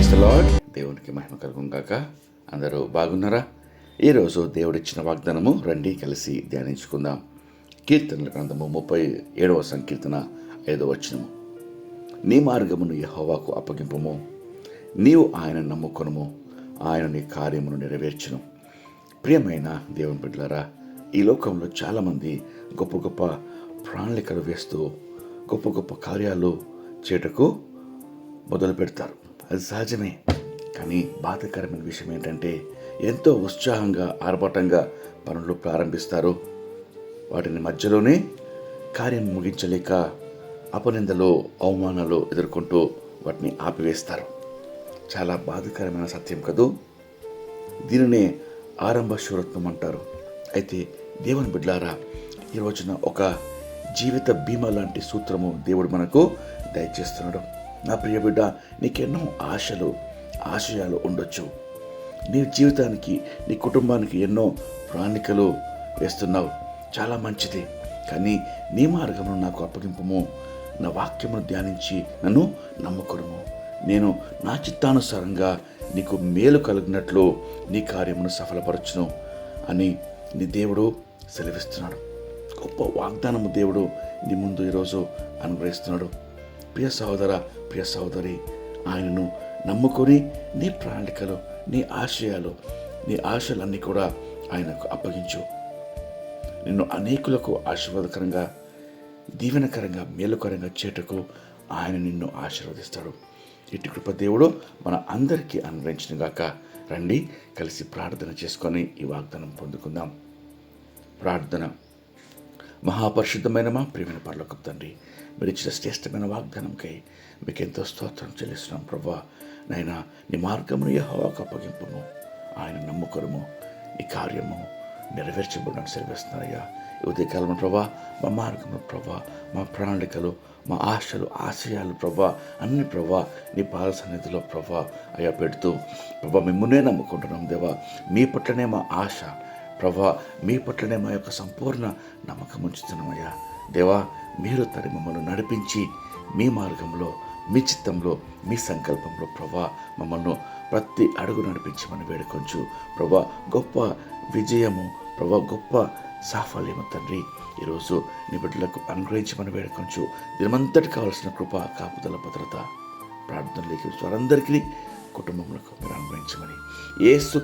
నామానికి మహిమ కాక అందరూ బాగున్నారా? ఈరోజు దేవుడిచ్చిన వాగ్దానము రండి కలిసి ధ్యానించుకుందాం. కీర్తనల గ్రంథము ముప్పై ఏడవ సంకీర్తన ఐదవ వచనము. నీ మార్గమును యహోవాకు అప్పగింపము. నీవు ఆయన నమ్ముకొనము. ఆయన నీ కార్యమును నెరవేర్చును. ప్రియమైన దేవుని బిడ్డలారా ఈ లోకంలో చాలామంది గొప్ప గొప్ప ప్రణాళికలు వేస్తూ గొప్ప గొప్ప కార్యాలు చేటకు మొదలు పెడతారు అది సహజమే. కానీ బాధకరమైన విషయం ఏంటంటే ఎంతో ఉత్సాహంగా ఆర్భాటంగా పనులు ప్రారంభిస్తారు. వాటిని మధ్యలోనే కార్యం ముగించలేక అపనిందలు అవమానాలు ఎదుర్కొంటూ వాటిని ఆపివేస్తారు. చాలా బాధకరమైన సత్యం కదూ? దీనినే ఆరంభ శూరత్వం అంటారు. అయితే దేవుని బిడ్లారా ఈ రోజున ఒక జీవిత బీమా లాంటి సూత్రము దేవుడు మనకు దయచేస్తున్నాడు. నా ప్రియ బిడ్డ నీకెన్నో ఆశలు ఆశయాలు ఉండొచ్చు. నీ జీవితానికి నీ కుటుంబానికి ఎన్నో ప్రణాళికలు వేస్తున్నావు. చాలా మంచిది. కానీ నీ మార్గమును నాకు అప్పగింపము. నా వాక్యమును ధ్యానించి నన్ను నమ్ముకుడుము నేను నా చిత్తానుసారంగా నీకు మేలు కలిగినట్లు నీ కార్యమును సఫలపరచును అని నీ దేవుడు సెలవిస్తున్నాడు. గొప్ప వాగ్దానము దేవుడు నీ ముందు ఈరోజు అనుగ్రహిస్తున్నాడు. ప్రియ సహోదర ప్రియ సహోదరి ఆయనను నమ్ముకొని నీ ప్రణాళికలు నీ ఆశయాలు నీ ఆశలన్నీ కూడా ఆయనకు అప్పగించు. నిన్ను అనేకులకు ఆశీర్వాదకరంగా దీవెనకరంగా మేలుకరంగా చేటకు ఆయన నిన్ను ఆశీర్వదిస్తాడు. ఇటు కృప దేవుడు మన అందరికీ అనుగ్రహించిన గాక రండి కలిసి ప్రార్థన చేసుకొని ఈ వాగ్దానం పొందుకుందాం. ప్రార్థన. మహాపరిశుద్ధమైన మా ప్రియమైన పర్లోక తండ్రి మీరు ఇచ్చిన శ్రేష్టమైన వాగ్దానంకై మీకు ఎంతో స్తోత్రం చెల్లిస్తున్నాం ప్రభా. నైనా నీ మార్గమును యెహోవాకు అప్పగింపును ఆయన నమ్ముకరము ఈ కార్యము నెరవేర్చబడిన సెలవిస్తున్నారయ్యా. ఉదయకాలం ప్రభా మా మార్గము ప్రభా మా ప్రణాళికలు మా ఆశలు ఆశయాలు ప్రభా అన్ని ప్రభా నీ పాద సన్నిధిలో ప్రభా అయ్యా పెడుతూ ప్రభా మిమ్మల్నే నమ్ముకుంటున్నాం దేవా. మీ పట్లనే మా ఆశ ప్రభా మీ పట్లనే మా యొక్క సంపూర్ణ నమ్మకం ఉంచుతున్నామయ్యా. దేవా మీరు తరి మమ్మల్ని నడిపించి మీ మార్గంలో మీ చిత్తంలో మీ సంకల్పంలో ప్రభా మమ్మల్ని ప్రతి అడుగు నడిపించమని వేడుకొంచు. ప్రభా గొప్ప విజయము ప్రభా గొప్ప సాఫల్యము తండ్రి. ఈరోజు నీ బిడ్డలకు అనుగ్రహించమని వేడుకొంచు. దినమంతటి కావలసిన కృప కాపుదల భద్రత ప్రార్థనలేకి వారందరికీ కుటుంబములకు మీరు అనుగ్రహించమని. ఏసు